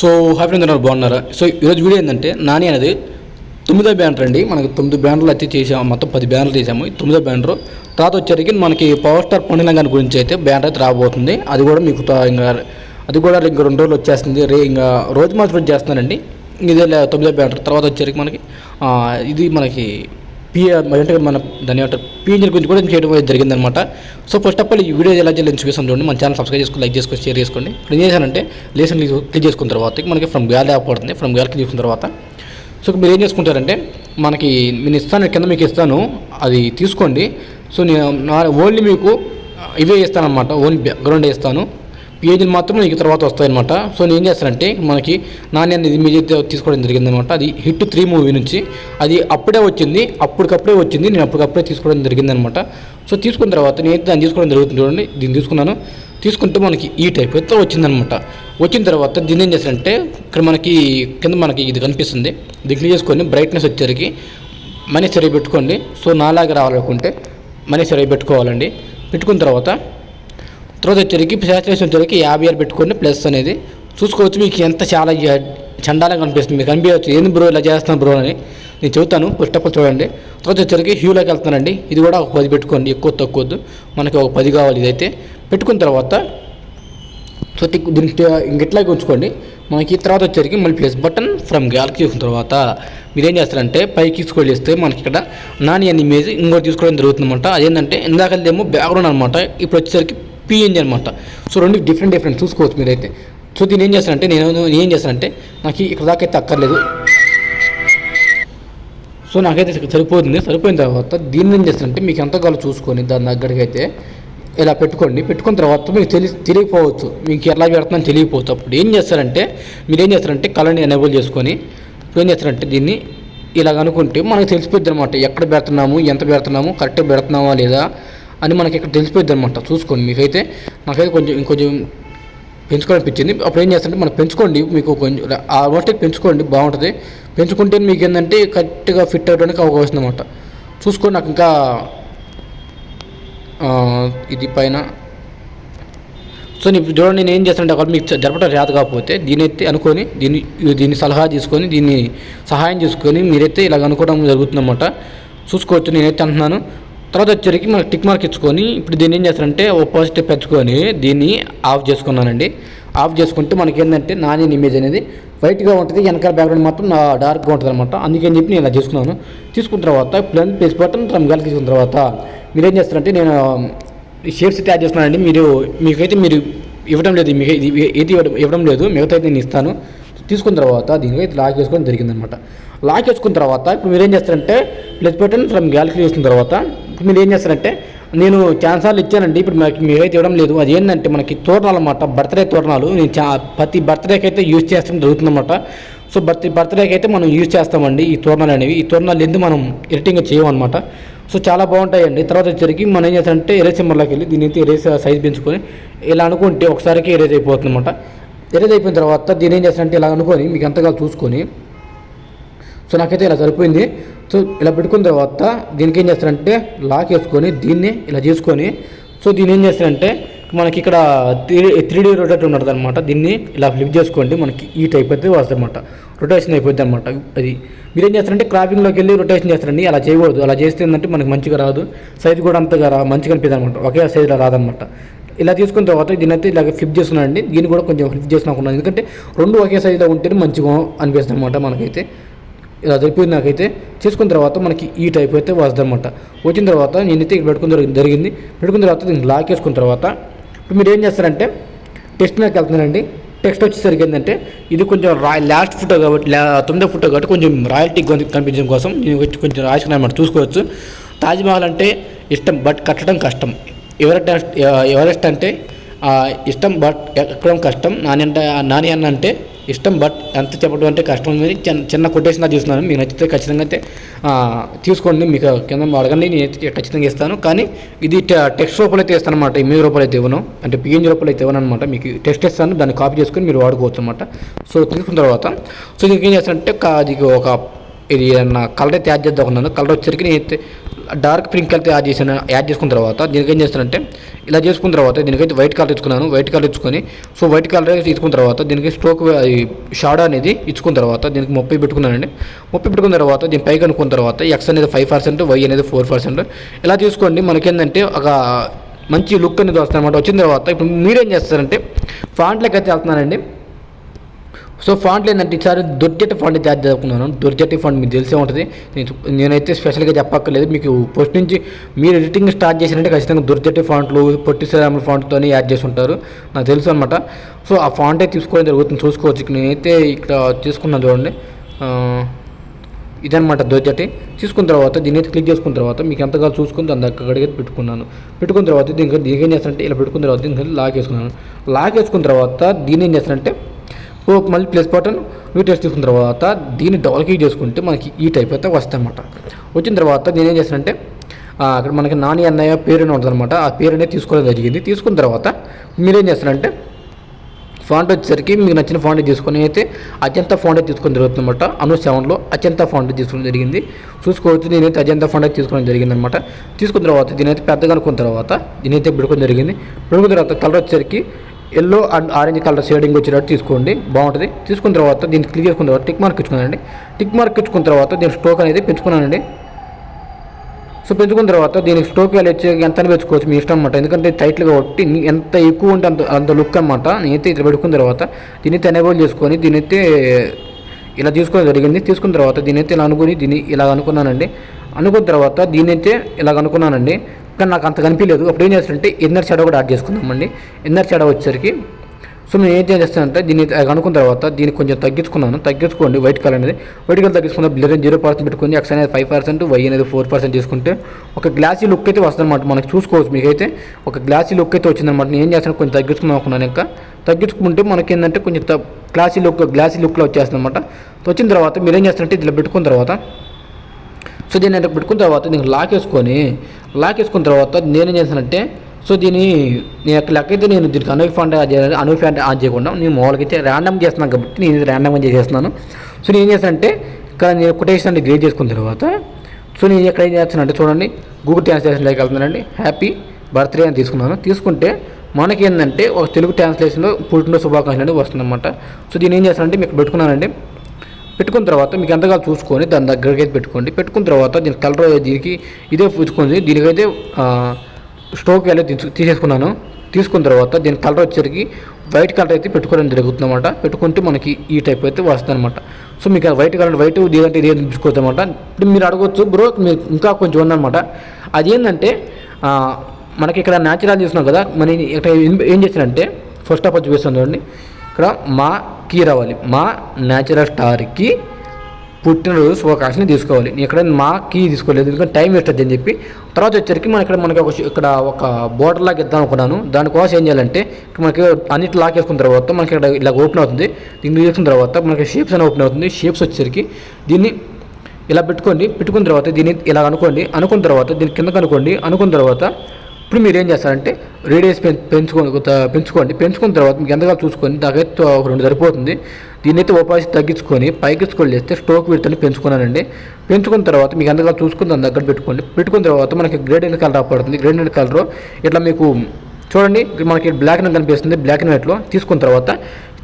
So happy అందరూ బాగున్నారా? So ఈరోజు వీడియో ఏంటంటే నాని అనేది తొమ్మిదో బ్యానర్ అండి. మనకి తొమ్మిది బ్యానర్లు అయితే చేసాము మొత్తం పది బ్యానర్లు చేసాము తొమ్మిదో బ్యానర్. తర్వాత వచ్చేసరికి మనకి పవర్ స్టార్ పండిన గారి గురించి అయితే బ్యానర్ అయితే రాబోతుంది. అది కూడా మీకు ఇంకా అది కూడా ఇంకా రెండు రోజులు వచ్చేస్తుంది. రే ఇంకా రోజు మాత్రం చేస్తున్నానండి ఇదే తొమ్మిదో బ్యానర్. తర్వాత వచ్చేసరికి మనకి ఇది మనకి పిఆర్ అంటే మన దాని ఏమంటారు? పిఎన్జీ గురించి కూడా చేయడం జరిగిందనమాట సో ఫస్ట్ ఆఫ్ ఆల్ ఈ వీడియో ఎలా చేయాలని చూపిస్తాను చూడండి. మన ఛానల్ సబ్స్క్రైబ్ చేసుకుని లైక్ చేసుకొని షేర్ చేసుకోండి. ఇప్పుడు ఏం చేశానంటే లేసన్ క్లిక్ చేసుకున్న తర్వాత మనకి ఫ్రమ్ గ్యాల్ యాప్ పడుతుంది. ఫ్రమ్ గ్యాల్ క్లిక్ చేసుకున్న తర్వాత సో మీరు ఏం చేసుకుంటారంటే మనకి నేను ఇస్తాను కింద మీకు ఇస్తాను అది తీసుకోండి. సో నేను ఓన్లీ మీకు ఇవే ఇస్తానమాట ఓన్లీ బ్యాక్గ్రౌండ్ ఇస్తాను. పేజీలు మాత్రం మీకు తర్వాత వస్తాయన్నమాట. సో నేను ఏం చేస్తానంటే మనకి నాణ్యాన్ని ఇది ఇమేజ్ అయితే తీసుకోవడం జరిగిందనమాట అది హిట్ త్రీ మూవీ నుంచి. అది అప్పుడే వచ్చింది అప్పటికప్పుడే వచ్చింది నేను అప్పటికప్పుడే తీసుకోవడం జరిగిందనమాట సో తీసుకున్న తర్వాత నేను దాన్ని తీసుకోవడం జరుగుతుంది చూడండి. దీన్ని తీసుకున్నాను. తీసుకుంటే మనకి ఈ టైప్ అయితే వచ్చిందనమాట వచ్చిన తర్వాత దీన్ని ఏం చేస్తానంటే ఇక్కడ మనకి కింద మనకి ఇది కనిపిస్తుంది. ఇది క్లియర్ చేసుకొని బ్రైట్నెస్ వచ్చేసరికి మనీ సరిగా పెట్టుకోండి. సో నాలాగా రావాలనుకుంటే మనీ సరిగా పెట్టుకోవాలండి. పెట్టుకున్న తర్వాత తర్వాత వచ్చేసరికి శాచురేషన్ వచ్చేసరికి యాభై ఆరు పెట్టుకోండి ప్లస్ అనేది చూసుకోవచ్చు. మీకు ఎంత చాలా జ- చండాలంగా కనిపిస్తుంది మీకు కనిపించవచ్చు ఏంది బ్రో ఇలా చేస్తున్నాను బ్రో అని నేను చెబుతాను. ఫస్ట్ ఆఫ్ ఆల్ చూడండి. తర్వాత వచ్చేసరికి హ్యూలోకి వెళ్తానండి ఇది కూడా ఒక పది పెట్టుకోండి. ఎక్కువ తక్కువ మనకి ఒక పది కావాలి ఇదైతే. పెట్టుకున్న తర్వాత సో టిక్ దీనికి ఇంకెట్లాగే ఉంచుకోండి. మనకి తర్వాత వచ్చేసరికి మళ్ళీ ప్లస్ బటన్ ఫ్రమ్ గ్యాలరీ చూసిన తర్వాత మీరు ఏం చేస్తారంటే పైకి తీసుకొని చేస్తే మనకి ఇక్కడ నాని అని ఇమేజ్ ఇంకోటి తీసుకోవడం జరుగుతుందన్నమాట. అదేంటంటే ఇందాకదేమో బ్యాక్గ్రౌండ్ అనమాట ఇప్పుడు వచ్చేసరికి పిఎన్జి అనమాట సో రెండు డిఫరెంట్ డిఫరెంట్ చూసుకోవచ్చు మీరైతే. సో దీని ఏం చేస్తానంటే నేను ఏం చేస్తానంటే నాకు ఇక్కడ దాకా అయితే అక్కర్లేదు. సో నాకైతే సరిపోతుంది. సరిపోయిన తర్వాత దీన్ని ఏం చేస్తానంటే మీకు ఎంత కావాలో చూసుకొని దాని దగ్గరికి అయితే ఇలా పెట్టుకోండి. పెట్టుకున్న తర్వాత మీకు తెలి తెలియకపోవచ్చు. మీకు ఎలా పెడుతుందని తెలియకపోవచ్చు. అప్పుడు ఏం చేస్తారంటే మీరు ఏం చేస్తారంటే కళ్ళని ఎనేబుల్ చేసుకొని ఇప్పుడు ఏం చేస్తారంటే దీన్ని ఇలాగ అనుకుంటే మనకు తెలిసిపోద్ది అనమాట ఎక్కడ పెడుతున్నాము ఎంత పెడుతున్నాము కరెక్ట్గా పెడుతున్నామా లేదా అని మనకి ఇక్కడ తెలిసిపోద్ది అనమాట చూసుకోండి మీకైతే. నాకైతే కొంచెం ఇంకొంచెం పెంచుకోవాలనిపించింది అప్పుడు ఏం చేస్తారంటే మనం పెంచుకోండి. మీకు కొంచెం ఆల్మోస్ట్ పెంచుకోండి. బాగుంటుంది. పెంచుకుంటే మీకు ఏంటంటే కరెక్ట్గా ఫిట్ అవ్వడానికి అవకాశం అనమాట చూసుకోండి. నాకు ఇంకా ఇది పైన. సో నీ చూడండి నేను ఏం చేస్తానంటే ఒకవేళ మీకు జరపడం రాదు కాకపోతే దీని అయితే అనుకొని దీన్ని దీన్ని సలహా తీసుకొని దీన్ని సహాయం చేసుకొని మీరైతే ఇలాగ అనుకోవడం జరుగుతుందన్నమాట. చూసుకోవచ్చు. నేనైతే అంటున్నాను. తర్వాత వచ్చేసరికి మనకి టిక్ మార్క్ ఇచ్చుకొని ఇప్పుడు దీన్ని ఏం చేస్తారంటే ఓ పాజిటివ్ పెంచుకొని దీన్ని ఆఫ్ చేసుకున్నానండి. ఆఫ్ చేసుకుంటే మనకి ఏంటంటే నాని ఇమేజ్ అనేది వైట్గా ఉంటుంది వెనకాల బ్యాక్గ్రౌండ్ మాత్రం నా డార్క్గా ఉంటుంది అనమాట అందుకని చెప్పి నేను ఇలా చేసుకున్నాను. తీసుకున్న తర్వాత ప్లన్ ప్లేస్ బటన్ రంగాలు తీసుకున్న తర్వాత మీరు ఏం చేస్తారంటే నేను ఈ షేర్స్ అయితే యాడ్ చేస్తున్నానండి మీరు మీకైతే మీరు ఇవ్వడం లేదు మీకు ఇది ఏది ఇవ్వడం ఇవ్వడం లేదు మిగతా అయితే నేను ఇస్తాను. తీసుకున్న తర్వాత దీనికి అయితే లాక్ చేసుకోవడం జరిగిందనమాట లాక్ చేసుకున్న తర్వాత ఇప్పుడు మీరు ఏం చేస్తారంటే ప్లస్ బటన్ ఫ్రమ్ గ్యాలరీ చేసిన తర్వాత ఇప్పుడు మీరు ఏం చేస్తారంటే నేను ఛాన్సార్లు ఇచ్చానండి ఇప్పుడు మాకు మీరైతే ఇవ్వడం లేదు. అది ఏంటంటే మనకి తోరణాలు అన్నమాట బర్త్డే తోరణాలు. నేను చా ప్రతి బర్త్డేకి అయితే యూజ్ చేస్తాం జరుగుతుందన్నమాట. సో బర్త్ బర్త్డేకి అయితే మనం యూజ్ చేస్తామండి ఈ తోరణాలు అనేవి. ఈ తోరణాలు ఎందుకు మనం ఎడిటింగ్ చేయమన్నమాట. సో చాలా బాగుంటాయండి. తర్వాత వచ్చేసరికి మనం ఏం చేస్తామంటే ఎరేజ్ సింబర్లోకి వెళ్ళి దీని అయితే ఎరేజ్ సైజ్ పెంచుకొని ఇలా అనుకుంటే ఒకసారికి ఎరేజ్ అయిపోతుంది అనమాట ఎరేజ్ అయిపోయిన తర్వాత దీని ఏం చేస్తానంటే ఇలా అనుకొని మీకు ఎంతగా చూసుకొని సో నాకైతే ఇలా సరిపోయింది. సో ఇలా పెట్టుకున్న తర్వాత దీనికి ఏం చేస్తారంటే లాక్ వేసుకొని దీన్ని ఇలా చేసుకొని సో దీన్ని ఏం చేస్తారంటే మనకి ఇక్కడ త్రీ త్రీ డీ రొటేట్ ఉండదు అనమాట దీన్ని ఇలా ఫ్లిప్ చేసుకోండి. మనకి ఈ టైప్ అయితే వస్తుంది అనమాట రొటేషన్ అయిపోద్ది అనమాట అది మీరేం చేస్తారంటే క్రాపింగ్లోకి వెళ్ళి రొటేషన్ చేస్తారండి. అలా చేయకూడదు. అలా చేస్తే ఏంటంటే మనకి మంచిగా రాదు. సైజ్ కూడా అంతగా రా మంచిగా అనిపిస్తుంది అనమాట ఒకే సైజులో రాదనమాట ఇలా తీసుకున్న తర్వాత దీని అయితే ఇలాగ ఫ్లిప్ చేస్తున్నానండి. దీన్ని కూడా కొంచెం ఫ్లిప్ చేసుకున్నాను ఎందుకంటే రెండు ఒకే సైజులో ఉంటేనే మంచిగా అనిపిస్తుంది అనమాట మనకైతే. ఇలా జరిపింది నాకైతే చేసుకున్న తర్వాత మనకి ఈ టైప్ అయితే వస్తుంది అనమాట వచ్చిన తర్వాత నేనైతే ఇక్కడ పెట్టుకుని జరిగింది. పెట్టుకున్న తర్వాత దీన్ని లాక్ వేసుకున్న తర్వాత ఇప్పుడు మీరు ఏం చేస్తారంటే టెక్స్ట్ మీదకి వెళ్తున్నారండి. టెక్స్ట్ వచ్చేసరికి ఏంటంటే ఇది కొంచెం రా లాస్ట్ ఫోటో కాబట్టి తొమ్మిదో ఫోటో కాబట్టి కొంచెం రాయల్టీ కనిపించడం కోసం నేను వచ్చి కొంచెం రాసుకున్నాను చూసుకోవచ్చు. తాజ్మహల్ అంటే ఇష్టం బట్ కట్టడం కష్టం. ఎవరెస్ట్ ఎవరెస్ట్ అంటే ఇష్టం బట్ ఎక్కడం కష్టం. నాని అంటే నాని అన్న అంటే ఇష్టం బట్ ఎంత చెప్పడం అంటే కష్టం అని చిన్న చిన్న కొటేషన్ అది చూస్తున్నాను. మీకు నచ్చితే ఖచ్చితంగా అయితే తీసుకోండి. మీకు కింద అడగండి. నేను ఖచ్చితంగా ఇస్తాను. కానీ ఇది టెక్స్ట్ రూపంలో అయితే ఇస్తాను అనమాట ఇమేజ్ రూపంలో అయితే ఇవ్వను. అంటే పిఎన్జీ రూపంలో అయితే ఇవ్వను అనమాట మీకు టెక్స్ట్ ఇస్తాను. దాన్ని కాపీ చేసుకొని మీరు వాడుకోవచ్చు అనమాట సో తీసుకున్న తర్వాత సో దీనికి ఏం చేస్తానంటే కా- అది ఒక ఇది నా కలర్ అయితే యాడ్ చేద్దాం అనుకున్నాను కలర్ వచ్చరికి నేనైతే డార్క్ పింక్ కలర్ యాడ్ చేసిన యాడ్ చేసుకున్న తర్వాత దీనికి ఏం చేస్తానంటే ఇలా చేసుకున్న తర్వాత దీనికైతే వైట్ కలర్ ఇచ్చుకున్నాను వైట్ కలర్ ఇచ్చుకొని సో వైట్ కలర్ ఇచ్చుకున్న తర్వాత దీనికి స్ట్రోక్ షాడో అనేది ఇచ్చుకున్న తర్వాత దీనికి ముప్పై పెట్టుకున్నానండి. ముప్పై పెట్టుకున్న తర్వాత దీని పైకి అనుకున్న తర్వాత ఎక్స్ అనేది ఫైవ్ పర్సెంట్ వై అనేది ఫోర్ పర్సెంట్ ఇలా తీసుకోండి. మనకేంటంటే ఒక మంచి లుక్ అనేది వస్తుంది అనమాట వచ్చిన తర్వాత ఇప్పుడు మీరేం చేస్తారంటే ఫాంట్లోకి అయితే వెళ్తున్నానండి. సో ఫాంట్లు ఏంటంటే ఈసారి దొర్జెట్టి ఫాంట్ చార్జ్ చేసుకున్నాను దుర్జటి ఫాంట్ మీకు తెలిసే ఉంటుంది. నేనైతే స్పెషల్గా చెప్పక్కర్లేదు. మీకు ఫస్ట్ నుంచి మీరు ఎడిటింగ్ స్టార్ట్ చేసినట్టే ఖచ్చితంగా దొర్జెట్టి ఫాంట్లు పొట్టి శ్రీరాముల ఫాంట్తో యాడ్ చేసి ఉంటారు. నాకు తెలుసు అనమాట సో ఆ ఫాంట్ అయితే తీసుకోవడం జరుగుతుంది. చూసుకోవచ్చు. నేనైతే ఇక్కడ తీసుకున్నాను చూడండి. ఇదనమాట దోచటి తీసుకున్న తర్వాత దీని అయితే క్లిక్ చేసుకున్న తర్వాత మీకు ఎంతగా చూసుకుని దాని అక్కడికి పెట్టుకున్నాను. పెట్టుకున్న తర్వాత దీనికి దీనికి ఏం చేస్తానంటే ఇలా పెట్టుకున్న తర్వాత దీనికి లాక్ వేసుకున్నాను. లాక్ వేసుకున్న తర్వాత దీని ఏం చేస్తానంటే ఓ మళ్ళీ ప్లస్ బటన్ టెస్ట్ తీసుకున్న తర్వాత దీన్ని డబల్ క్లిక్ చేసుకుంటే మనకి ఈ టైప్ అయితే వస్తాయి అన్నమాట వచ్చిన తర్వాత నేను ఏం చేస్తానంటే అక్కడ మనకి నాని అన్నయ్య పేరు అని ఉంటుంది అనమాట ఆ పేరు అనేది తీసుకోవడం జరిగింది. తీసుకున్న తర్వాత మీరేం చేస్తారంటే ఫాంట్ వచ్చేసరికి మీకు నచ్చిన ఫాంట్ తీసుకొని అయితే అజంతా ఫాంట్ తీసుకొని జరుగుతుంది అనమాట అను సెవెన్లో అత్యంత ఫాంట్ తీసుకోవడం జరిగింది. చూసుకోవచ్చు నేనైతే అజంతా ఫాంట్ తీసుకోవడం జరిగింది అనమాట తీసుకున్న తర్వాత దీనైతే పెద్దగా అనుకున్న తర్వాత దీనైతే పెట్టుకోవడం జరిగింది. పెడుకున్న తర్వాత కలర్ వచ్చేసరికి yellow and orange colour shading వచ్చేటట్టు తీసుకోండి. బాగుంటుంది. తీసుకున్న తర్వాత దీన్ని క్లిక్ చేసుకున్న తర్వాత టిక్ మార్క్ ఇచ్చుకున్నానండి. టిక్ మార్క్ ఇచ్చుకున్న తర్వాత దీని స్టోక్ అనేది పెంచుకున్నానండి. సో పెంచుకున్న తర్వాత దీనికి స్టోక్ వాల్యూ వచ్చి ఎంత పెంచుకోవచ్చు? మీ ఇష్టం అనమాట ఎందుకంటే టైట్లు కాబట్టి ఎంత ఎక్కువ ఉంటే అంత అంత లుక్ అనమాట నేనైతే ఇట్లా పెట్టుకున్న తర్వాత దీనైతే ఎనేబుల్ చేసుకొని దీనైతే ఇలా తీసుకోవడం జరిగింది. తీసుకున్న తర్వాత దీనైతే ఇలా అనుకుని దీన్ని ఇలా అనుకున్నానండి. అనుకున్న తర్వాత దీనైతే ఇలా అనుకున్నానండి. కానీ నాకు అంత కనిపించలేదు. అప్పుడు ఏం చేస్తానంటే ఇన్నర్ షాడో కూడా యాడ్ చేసుకుందామండి. ఇన్నర్ షాడో వచ్చేసరికి సో నేను ఏం చేస్తానంటే దీన్ని అనుకున్న తర్వాత దీన్ని కొంచెం తగ్గించుకున్నాను. తగ్గించుకోండి వైట్ కలర్ అనేది. వైట్ కలర్ తగ్గించుకున్న బ్లర్ జీరో పర్సెంట్ పెట్టుకుని ఎక్స్ అనేది ఫైవ్ పర్సెంట్ వై అనేది ఫోర్ పర్సెంట్ తీసుకుంటే ఒక గ్లాసీ లుక్ అయితే వస్తుందన్నమాట. మనకు చూసుకోవచ్చు మీకైతే. ఒక గ్లాసీ లుక్ అయితే వచ్చిందన్నమాట. నేను ఏం చేస్తాను కొంచెం తగ్గించుకుందాం అనుకున్నాను ఇంకా. తగ్గించుకుంటే మనకి ఏంటంటే కొంచెం క్లాసీ లుక్ గ్లాసీ లుక్లో వచ్చేస్తుంది అనమాట వచ్చిన తర్వాత మీరు ఏం చేస్తారంటే ఇట్లా పెట్టుకున్న తర్వాత సో దీన్ని అంటే పెట్టుకున్న తర్వాత దీనికి లాక్ వేసుకొని లాక్ వేసుకున్న తర్వాత నేనేం చేస్తానంటే సో దీని నేను అక్కడ అయితే నేను దీనికి అనూఫ్ ఫండ్ యాడ్ అనూఫ్ ఫండ్ చేయకుండా నేను మామూలుగా అయితే ర్యాండమ్ చేస్తున్నాను కాబట్టి నేను ర్యాండమ్గా చేసేస్తున్నాను. సో నేను ఏం చేస్తానంటే ఇక్కడ నేను కొటేషన్ అంటే గ్రేడ్ చేసుకున్న తర్వాత సో నేను ఎక్కడ ఏం చేస్తానంటే చూడండి గూగుల్ ట్రాన్స్లేషన్లోకి వెళ్తున్నానండి. హ్యాపీ బర్త్డే అని తీసుకున్నాను. తీసుకుంటే మనకి ఏంటంటే ఒక తెలుగు ట్రాన్స్లేషన్లో పుట్టిన శుభాకాంక్షలు అనేది వస్తుందన్నమాట. సో దీని ఏం చేస్తానంటే మీకు పెట్టుకున్నానండి. పెట్టుకున్న తర్వాత మీకు ఎంతగా చూసుకొని దాని దగ్గరికి అయితే పెట్టుకోండి. పెట్టుకున్న తర్వాత దీని కలర్ దీనికి ఇదే పుచ్చుకుంది దీనికైతే స్టోక్ వెళ్ళి తీసేసుకున్నాను. తీసుకున్న తర్వాత దీని కలర్ వచ్చేసరికి వైట్ కలర్ అయితే పెట్టుకోవడం జరుగుతుందన్నమాట. పెట్టుకుంటే మనకి ఈ టైప్ అయితే వస్తుందన్నమాట. సో మీకు వైట్ కలర్ వైట్ ఇదంటే ఇదే తీసుకోవచ్చు అనమాట ఇప్పుడు మీరు అడగవచ్చు బ్రో మీరు ఇంకా కొంచెం ఉందన్నమాట. అది ఏంటంటే మనకి ఇక్కడ న్యాచురల్ చూస్తున్నాం కదా మన ఇక్కడ ఏం- ఏం ఫస్ట్ ఆఫ్ ఆల్ చూపిస్తాను చూడండి. ఇక్కడ మా కీ రావాలి మా న్యాచురల్ స్టార్కి పుట్టినరోజు శుభాకాంక్షని తీసుకోవాలి. ఇక్కడ మా కీ తీసుకోలేదు. ఎందుకంటే టైం వేస్ట్ అని చెప్పి తర్వాత వచ్చరికి మన ఇక్కడ మనకి ఒక ఇక్కడ ఒక బోర్డర్ లాగా ఇద్దాం అనుకున్నాను. దానికోసం ఏం చేయాలంటే మనకి అన్నిటి లాక్ వేసుకున్న తర్వాత మనకి ఇక్కడ ఇలా ఓపెన్ అవుతుంది. దీన్ని చేసుకున్న తర్వాత మనకి షేప్స్ అని ఓపెన్ అవుతుంది. షేప్స్ వచ్చేసరికి దీన్ని ఇలా పెట్టుకోండి. పెట్టుకున్న తర్వాత దీన్ని ఇలా అనుకోండి. అనుకున్న తర్వాత దీని కిందకు అనుకోండి. అనుకున్న తర్వాత ఇప్పుడు మీరు ఏం చేస్తారంటే రేడియస్ పెం పెంచుకొని పెంచుకోండి. పెంచుకున్న తర్వాత మీకు ఎంతగా చూసుకొని దాకైతే ఒక రెండు సరిపోతుంది. దీన్ని అయితే ఉపాధి తగ్గించుకొని పైకి స్కోల్ చేస్తే స్టోక్ విడతని పెంచుకున్నానండి. పెంచుకున్న తర్వాత మీకు ఎంతగా చూసుకుని దాని దగ్గర పెట్టుకోండి. పెట్టుకున్న తర్వాత మనకి గ్రేడ్ అండ్ కలర్ పడుతుంది గ్రేడ్ అండ్ కలర్ ఇట్లా మీకు చూడండి. మనకి బ్లాక్ అండ్ కనిపిస్తుంది. బ్లాక్ అండ్ వైట్లో తీసుకున్న తర్వాత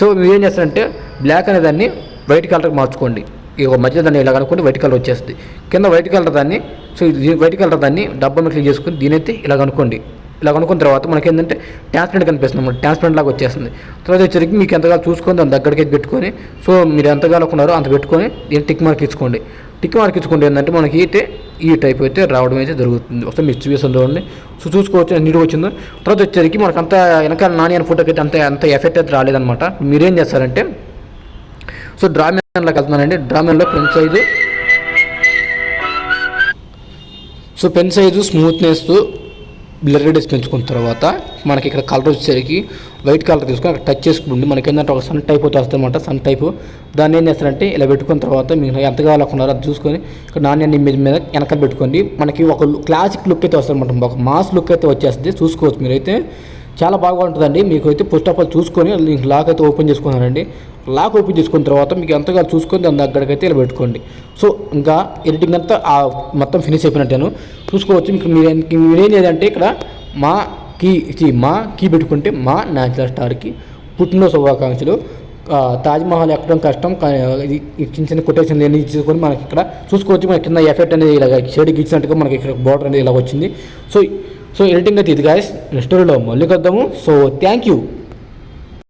సో మీరు ఏం చేస్తారంటే బ్లాక్ అనే దాన్ని వైట్ కలర్కి మార్చుకోండి. ఇక మధ్య దాన్ని ఇలా కనుక్కుంటే వైట్ కలర్ వచ్చేస్తుంది. కింద వైట్ కలర్ దాన్ని సో వైట్ కలర్ దాన్ని డబ్బా మీద క్లిక్ చేసుకుని దీనైతే ఇలా కనుక్కోండి ఇలా కనుక్కున్న తర్వాత మనకి ఏంటంటే ట్రాన్స్పరెంట్ కనిపిస్తుంది మనకి ట్రాన్స్పరెంట్ లాగా వచ్చేస్తుంది. తర్వాత వచ్చేసరికి మీకు ఎంతగా చూసుకొని దాని దగ్గరికి అయితే పెట్టుకొని సో మీరు ఎంతగా అనుకున్నారో అంత పెట్టుకొని దీన్ని టిక్ మార్క్ ఇచ్చుకోండి. టిక్ మార్క్ ఇచ్చుకుంటే ఏంటంటే మనకి అయితే ఈ టైప్ అయితే రావడం అయితే జరుగుతుంది. ఒకసారి మీరు చూపిస్తుంది చూడండి. సో చూసుకోవచ్చు నీట్గా వచ్చిందో. తర్వాత వచ్చేసరికి మనకు అంత వెనకాల నాని అని ఫోటోకి అయితే అంత అంత ఎఫెక్ట్ అయితే రాలేదనమాట మీరేం చేస్తారంటే సో డ్రామెన్లోకి వెళ్తున్నానండి. డ్రామెన్లో pen size. So pen size smoothness blurredness పెంచుకున్న తర్వాత మనకి ఇక్కడ కలర్ వచ్చేసరికి వైట్ కలర్ తీసుకొని అక్కడ టచ్ చేసుకుంటుంది. మనకి ఏంటంటే ఒక సన్ టైప్ వస్తుంది అనమాట సన్ టైప్. దాన్ని ఏం చేస్తారంటే ఇలా పెట్టుకున్న తర్వాత మీరు ఎంత కావాలనుకున్నారో అది చూసుకొని ఇక్కడ నాణ్యాన్ని ఇమేజ్ మీద వెనక పెట్టుకోండి. మనకి ఒక క్లాసిక్ లుక్ అయితే వస్తుంది అనమాట ఒక మాస్ లుక్ అయితే వచ్చేస్తుంది. చూసుకోవచ్చు మీరైతే. చాలా బాగా ఉంటుందండి మీకు అయితే ఫస్ట్ ఆఫ్ ఆల్ చూసుకొని లాక్ అయితే ఓపెన్ చేసుకున్నానండి. లాక్ ఓపెన్ చేసుకున్న తర్వాత మీకు ఎంతగా చూసుకొని దాని దగ్గరకైతే ఇలా పెట్టుకోండి సో ఇంకా ఎడిటింగ్ అంతా ఆ మొత్తం ఫినిష్ అయిపోయినట్టాను. చూసుకోవచ్చు మీకు మీరు మీరేం చేయాలంటే ఇక్కడ మా కీ మా కీ పెట్టుకుంటే మా న్యాచురల్ స్టార్కి పుట్టినరోజు శుభాకాంక్షలు. తాజ్మహల్ ఎక్కడం కష్టం కానీ ఇది చిన్న చిన్న కొటేషన్ అన్ని ఇచ్చుకొని మనకి ఇక్కడ చూసుకోవచ్చు. మనకి కింద ఎఫెక్ట్ అనేది ఇలా షేడ్కి ఇచ్చినట్టుగా మనకి ఇక్కడ బోర్డర్ అనేది ఇలా వచ్చింది. సో సో ఎడిటింగ్ అయితే ఇది గాయస్ స్టోరీలో మళ్ళీ కద్దాము సో థ్యాంక్ యూ